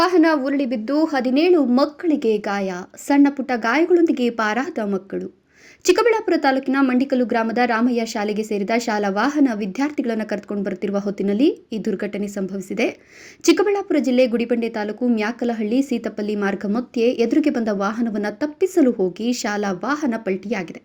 ವಾಹನ ಉರುಳಿ ಬಿದ್ದು ಹದಿನೇಳು ಮಕ್ಕಳಿಗೆ ಗಾಯ. ಸಣ್ಣ ಪುಟ್ಟ ಗಾಯಗಳೊಂದಿಗೆ ಪಾರಾದ ಮಕ್ಕಳು. ಚಿಕ್ಕಬಳ್ಳಾಪುರ ತಾಲೂಕಿನ ಮಂಡಿಕಲ್ಲು ಗ್ರಾಮದ ರಾಮಯ್ಯ ಶಾಲೆಗೆ ಸೇರಿದ ಶಾಲಾ ವಾಹನ ವಿದ್ಯಾರ್ಥಿಗಳನ್ನು ಕರೆದುಕೊಂಡು ಬರುತ್ತಿರುವ ಹೊತ್ತಿನಲ್ಲಿ ಈ ದುರ್ಘಟನೆ ಸಂಭವಿಸಿದೆ. ಚಿಕ್ಕಬಳ್ಳಾಪುರ ಜಿಲ್ಲೆ ಗುಡಿಬಂಡೆ ತಾಲೂಕು ಮ್ಯಾಕಲಹಳ್ಳಿ ಸೀತಪಲ್ಲಿ ಮಾರ್ಗ ಮಧ್ಯೆ ಎದುರಿಗೆ ಬಂದ ವಾಹನವನ್ನು ತಪ್ಪಿಸಲು ಹೋಗಿ ಶಾಲಾ ವಾಹನ ಪಲ್ಟಿಯಾಗಿದೆ.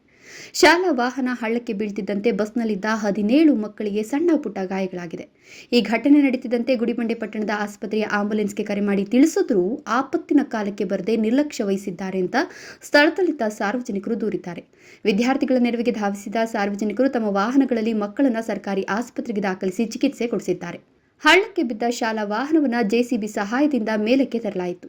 ಶಾಲಾ ವಾಹನ ಹಳ್ಳಕ್ಕೆ ಬೀಳ್ತಿದ್ದಂತೆ ಬಸ್ನಲ್ಲಿದ್ದ ಹದಿನೇಳು ಮಕ್ಕಳಿಗೆ ಸಣ್ಣ ಪುಟ್ಟ ಗಾಯಗಳಾಗಿದೆ. ಈ ಘಟನೆ ನಡೆಯುತ್ತಿದ್ದಂತೆ ಗುಡಿಬಂಡೆ ಪಟ್ಟಣದ ಆಸ್ಪತ್ರೆಯ ಆಂಬುಲೆನ್ಸ್ಗೆ ಕರೆ ಮಾಡಿ ತಿಳಿಸಿದ್ರೂ ಆಪತ್ತಿನ ಕಾಲಕ್ಕೆ ಬರದೆ ನಿರ್ಲಕ್ಷ್ಯ ವಹಿಸಿದ್ದಾರೆ ಅಂತ ಸ್ಥಳದಲ್ಲಿದ್ದ ಸಾರ್ವಜನಿಕರು ದೂರಿದ್ದಾರೆ. ವಿದ್ಯಾರ್ಥಿಗಳ ನೆರವಿಗೆ ಧಾವಿಸಿದ ಸಾರ್ವಜನಿಕರು ತಮ್ಮ ವಾಹನಗಳಲ್ಲಿ ಮಕ್ಕಳನ್ನ ಸರ್ಕಾರಿ ಆಸ್ಪತ್ರೆಗೆ ದಾಖಲಿಸಿ ಚಿಕಿತ್ಸೆ ಕೊಡಿಸಿದ್ದಾರೆ. ಹಳ್ಳಕ್ಕೆ ಬಿದ್ದ ಶಾಲಾ ವಾಹನವನ್ನು ಜೆಸಿಬಿ ಸಹಾಯದಿಂದ ಮೇಲಕ್ಕೆ ತರಲಾಯಿತು.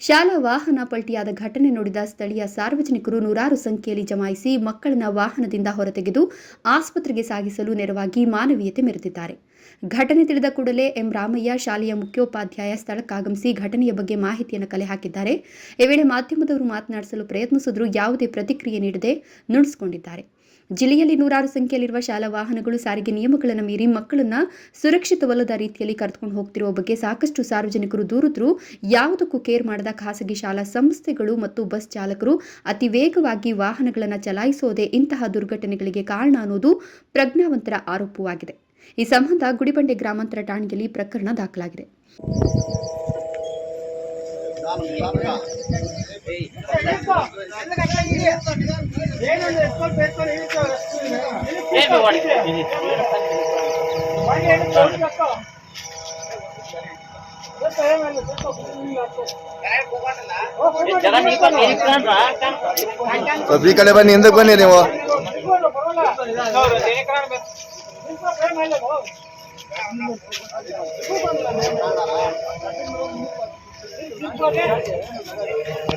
ಶಾಲಾ ವಾಹನ ಪಲ್ಟಿಯಾದ ಘಟನೆ ನೋಡಿದ ಸ್ಥಳೀಯ ಸಾರ್ವಜನಿಕರು ನೂರಾರು ಸಂಖ್ಯೆಯಲ್ಲಿ ಜಮಾಯಿಸಿ ಮಕ್ಕಳನ್ನ ವಾಹನದಿಂದ ಹೊರತೆಗೆದು ಆಸ್ಪತ್ರೆಗೆ ಸಾಗಿಸಲು ನೆರವಾಗಿ ಮಾನವೀಯತೆ ಮೆರೆದಿದ್ದಾರೆ. ಘಟನೆ ತಿಳಿದ ಕೂಡಲೇ ಎಂ ರಾಮಯ್ಯ ಶಾಲೆಯ ಮುಖ್ಯೋಪಾಧ್ಯಾಯ ಸ್ಥಳಕ್ಕಾಗಮಿಸಿ ಘಟನೆಯ ಬಗ್ಗೆ ಮಾಹಿತಿಯನ್ನು ಕಲೆ ಹಾಕಿದ್ದಾರೆ. ಈ ವೇಳೆ ಮಾಧ್ಯಮದವರು ಮಾತನಾಡಿಸಲು ಪ್ರಯತ್ನಿಸಿದರೂ ಯಾವುದೇ ಪ್ರತಿಕ್ರಿಯೆ ನೀಡದೆ ನುಡಿಸಿಕೊಂಡಿದ್ದಾರೆ ಜಿಲ್ಲೆಯಲ್ಲಿ ನೂರಾರು ಸಂಖ್ಯೆಯಲ್ಲಿರುವ ಶಾಲಾ ವಾಹನಗಳು ಸಾರಿಗೆ ನಿಯಮಗಳನ್ನು ಮೀರಿ ಮಕ್ಕಳನ್ನ ಸುರಕ್ಷಿತವಲ್ಲದ ರೀತಿಯಲ್ಲಿ ಕರೆದುಕೊಂಡು ಹೋಗ್ತಿರುವ ಬಗ್ಗೆ ಸಾಕಷ್ಟು ಸಾರ್ವಜನಿಕರು ದೂರಿದ್ರು ಯಾವುದಕ್ಕೂ ಕೇರ್ ಮಾಡದ ಖಾಸಗಿ ಶಾಲಾ ಸಂಸ್ಥೆಗಳು ಮತ್ತು ಬಸ್ ಚಾಲಕರು ಅತಿ ವೇಗವಾಗಿ ವಾಹನಗಳನ್ನು ಚಲಾಯಿಸೋದೇ ಇಂತಹ ದುರ್ಘಟನೆಗಳಿಗೆ ಕಾರಣ ಅನ್ನೋದು ಪ್ರಜ್ಞಾವಂತರ ಆರೋಪವಾಗಿದೆ. ಈ ಸಂಬಂಧ ಗುಡಿಬಂಡೆ ಗ್ರಾಮಾಂತರ ಠಾಣೆಯಲ್ಲಿ ಪ್ರಕರಣ ದಾಖಲಾಗಿದೆ. ಈ ಕಡೆ ಬನ್ನಿ ಹಿಂದಕ್ಕೆ ಬನ್ನಿ ನೀವು ಘಾತ. ಒಂಬತ್ತು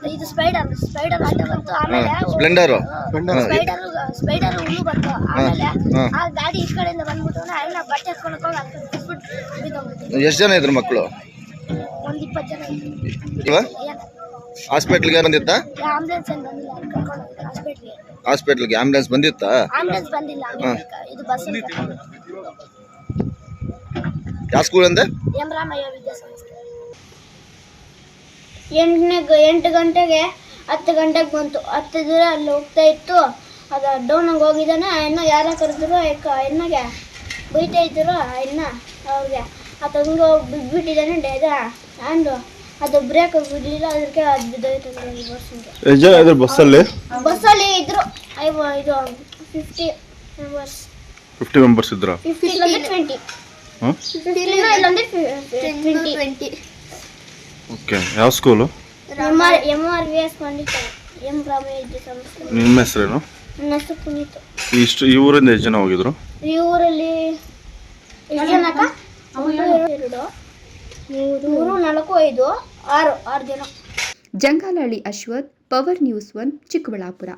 ಇದು ಸ್ಪೈಡರ್ ಸ್ಪೈಡರ್ ಆಟ ಬಂತು. ಆಮೇಲೆ ಸ್ಪ್ಲೆಂಡರ್? ಸ್ಪೈಡರ್ ಸ್ಪೈಡರ್ ಹುಲ್ಲು ಬಂತು. ಆಮೇಲೆ ಆ ಗಾಡಿ ಈ ಕಡೆಯಿಂದ ಬಂದ್ಬಿಟ್ಟು ಅಣ್ಣ ಬಟ್ಟೆ ಎತ್ಕೊಂಡು ಹೋಗಿ ಅಲ್ಲಿ ಬಿಟ್ಬಿಟ್ಟು ಎಷ್ಟು ಜನ ಇದ್ರು ಮಕ್ಕಳು? ಒಂದು ಇಪ್ಪತ್ತು ಜನ ಇದ್ರು. ಹಾಸ್ಪಿಟ್ಲ್ಗೆ ಬಂದಿತ್ತಾ? ಆಂಬುಲೆನ್ಸ್ ಏನು ಬಂದಿಲ್ಲ ಹಾಸ್ಪಿಟ್ಲ್ಗೆ. ಆಂಬುಲೆನ್ಸ್ ಬಂದಿತ್ತಾ? ಆಂಬುಲೆನ್ಸ್ ಬಂದಿಲ್ಲ ಇದು ಬಸ್ ಯಾವ ಸ್ಕೂಲ್ ಅಂದೆ? ಎಂ ರಾಮಯ್ಯ ವಿದ್ಯಾಸಂಸ್ಥೆ. ಎಂಟನೇ ಎಂಟು ಗಂಟೆಗೆ ಹತ್ತು ಗಂಟೆಗೆ ಬಂತು. ಹತ್ತು ದೂರ ಅಲ್ಲಿ ಹೋಗ್ತಾ ಇತ್ತು. ಅದು ಡೌನಾಗ ಹೋಗಿದ್ದಾನೆ. ಇನ್ನು ಯಾರ ಕರೆದ್ರು ಎಣ್ಣಗೆ ಬೈತಾ ಇದ್ರು ಇನ್ನ ಅವ್ರಿಗೆ. ಅದು ಹಂಗೆ ಹೋಗಿ ಬಿದ್ದುಬಿಟ್ಟಿದ್ದಾನೆ ಡೇದ. ಆ್ಯಂಡು ಅದು ಬ್ರೇಕ್ ಬಿಡಲಿಲ್ಲ. ಅದಕ್ಕೆ ಅದು ಬಿದ್ದೋಯ್ತು ಬಸ್ಸಲ್ಲಿ ಬಸ್ಸಲ್ಲಿ ಇದ್ರು. ಐವ ಇದು ಫಿಫ್ಟಿ ಮೆಂಬರ್ಸ್ ಫಿಫ್ಟಿ ಮೆಂಬರ್ಸ್ ಇದ್ರು? ಫಿಫ್ಟಿ ಇಲ್ಲಾಂದ್ರೆ ಟ್ವೆಂಟಿ ಇಲ್ಲಾಂದ್ರೆ ಟ್ವೆಂಟಿ ಟ್ವೆಂಟಿ ಓಕೆ ಯಾವ school M R M R V S ಪಂಡಿತ ಎಂ ರಾಮಯ್ಯ ಸಂಸ್ಥೆ. ನಿಮ್ಮ ಹೆಸರೇನು? ನನ್ನ ಹೆಸರು ಪುನೀತ್. ಇಷ್ಟು ಈ ಊರಿಂದ ಎಷ್ಟು ಜನ ಹೋಗಿದ್ರು? ಈ ಊರಲ್ಲಿ ಎಷ್ಟು ಜನ ಅಕ್ಕ? ಒಂದು ಎರಡು ಮೂರು ನಾಲ್ಕು ಐದು ಆರು ಆರು ಜನ. Jangalahalli Ashwath power news one Chikkaballapur.